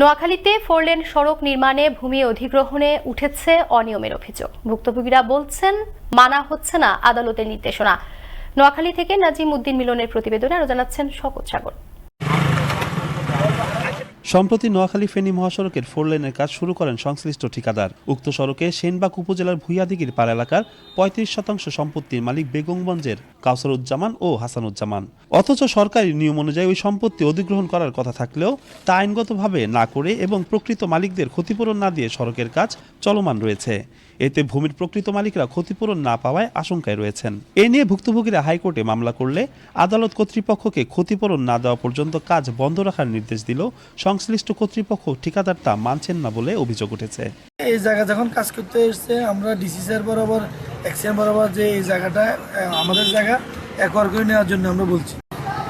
নোয়াখালীতে ফোরলেন সড়ক নির্মাণে ভূমি অধিগ্রহণে উঠেছে অনিয়মের অভিযোগ। ভুক্তভোগীরা বলছেন, মানা হচ্ছে না আদালতের নির্দেশনা। নোয়াখালী থেকে নাজিম উদ্দিন মিলনের প্রতিবেদনে আরও জানাচ্ছেন শকত সাগর। সম্প্রতি নোয়াখালী ফেনী মহাসড়কের ফোর লেনের কাজ শুরু করেন সংশ্লিষ্ট ঠিকাদার। উক্ত সড়কে সেনবাগ উপজেলার ভুইয়াদিগির পাড় এলাকার পঁয়ত্রিশ শতাংশ সম্পত্তির মালিক বেগমগঞ্জের কাউসারুজ্জামান ও হাসানুজ্জামান। অথচ সরকারি নিয়ম অনুযায়ী ওই সম্পত্তি অধিগ্রহণ করার কথা থাকলেও তা আইনগতভাবে না করে এবং প্রকৃত মালিকদের ক্ষতিপূরণ না দিয়ে সড়কের কাজ চলমান রয়েছে। এতে ভূমির প্রকৃত মালিকরা ক্ষতিপূরণ না পাওয়ায় আশঙ্কায় রয়েছেন। এ নিয়ে ভুক্তভোগীরা হাইকোর্টে মামলা করলে আদালত কর্তৃপক্ষকে ক্ষতিপূরণ না দেওয়া পর্যন্ত কাজ বন্ধ রাখার নির্দেশ দিল সংশ্লিষ্ট কর্তৃপক্ষ। ঠিকাদার তা মানছেন না বলে অভিযোগ উঠেছে। এই জায়গা যখন কাজ করতে এসছে আমরা ডিসি স্যার বরাবর এক্সিএম বরাবর যে এই জায়গাটা আমাদের জায়গা একবার করে নেওয়ার জন্য আমরা বলছি।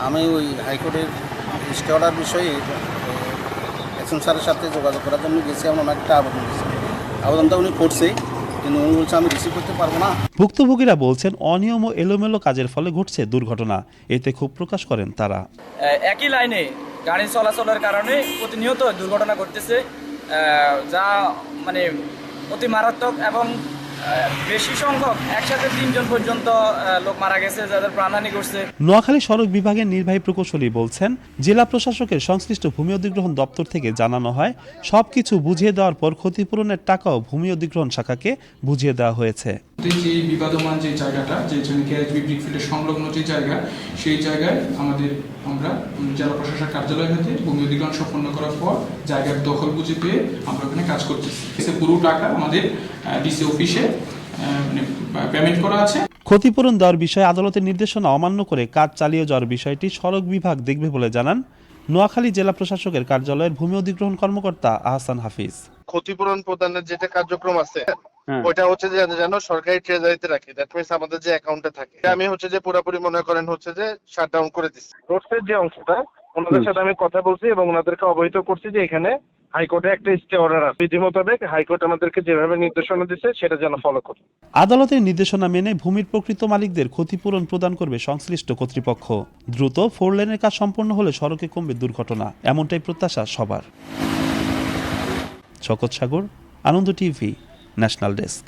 আমি ওই হাইকোর্টের স্টে অর্ডার বিষয়ে অ্যাকশন স্যারের সাথে যোগাযোগ করার জন্য গেছি এমন একটা আবেদন দিয়েছি। আবেদনটা উনি করছে কিন্তু উনি বলছে আমি রিসিভ করতে পারব না। ভুক্তভোগীরা বলছেন অনিয়ম ও এলোমেলো কাজের ফলে ঘটছে দুর্ঘটনা। এতে ক্ষোভ প্রকাশ করেন তারা। একই লাইনে গাড়ি চলাচলের কারণে প্রতিনিয়ত দুর্ঘটনা ঘটতেছে। যা মানে অতি মারাত্মক এবং বেশি সংখ্যক একসাথে তিনজন পর্যন্ত লোক মারা গেছে যাদের প্রাণহানি করছে নোয়াখালী সড়ক বিভাগের নির্বাহী প্রকৌশলী বলছেন জেলা প্রশাসকের সংশ্লিষ্ট ভূমি অধিগ্রহণ দপ্তর থেকে জানানো হয় সবকিছু বুঝিয়ে দেওয়ার পর ক্ষতিপূরণের টাকাও ভূমি অধিগ্রহণ শাখাকে বুঝিয়ে দেওয়া হয়েছে। যে বিবাদমান যে জায়গাটা যে কেএসবি ব্রিকফিল্ডের সংলগ্ন যে জায়গা সেই জায়গায় আমাদের আমরা জেলা প্রশাসক কার্যালয় হতে ভূমি অধিগ্রহণ সম্পন্ন করার পর জায়গার দখল বুঝে পেয়ে আমরা ওখানে কাজ করতেছি। এসে পুরো টাকা আমাদের ডিসি অফিসে পেমেন্ট করা আছে। ক্ষতিপূরণ দেওয়ার বিষয়ে আদালতের নির্দেশনা অমান্য করে কাজ চালিয়ে যাওয়ার বিষয়টি সড়ক বিভাগ দেখবে বলে জানান নোয়াখালী জেলা প্রশাসকের কার্যালয়ের ভূমি অধিগ্রহণ কর্মকর্তা আহসান হাফিজ। ক্ষতিপূরণ প্রদানের যেটা কার্যক্রম আছে ওইটা হচ্ছে যে যেন সরকারি ট্রেজারিতে রাখি। দ্যাট মিনস আমাদের যে অ্যাকাউন্টে থাকে। এটা আমি হচ্ছে যে পুরোপুরি মনে করেন হচ্ছে যে শাট ডাউন করে দিচ্ছি। রোডসের যে অংশটা ওনাদের সাথে আমি কথা বলছি এবং ওনাদেরকে অবহিত করছি যে এখানে হাইকোর্টে একটা স্টে অর্ডার আছে। বিধি মোতাবেক হাইকোর্ট আমাদেরকে যেভাবে নির্দেশনা দিচ্ছে সেটা যেন ফলো করি। আদালতের নির্দেশনা মেনে ভূমির প্রকৃত মালিকদের ক্ষতিপূরণ প্রদান করবে সংশ্লিষ্ট কর্তৃপক্ষ। দ্রুত ফোর লেনের কাজ সম্পন্ন হলে সড়কে কমবে দুর্ঘটনা, এমনটাই প্রত্যাশা সবার। Shawkat Sagar, Ananda TV, national desk.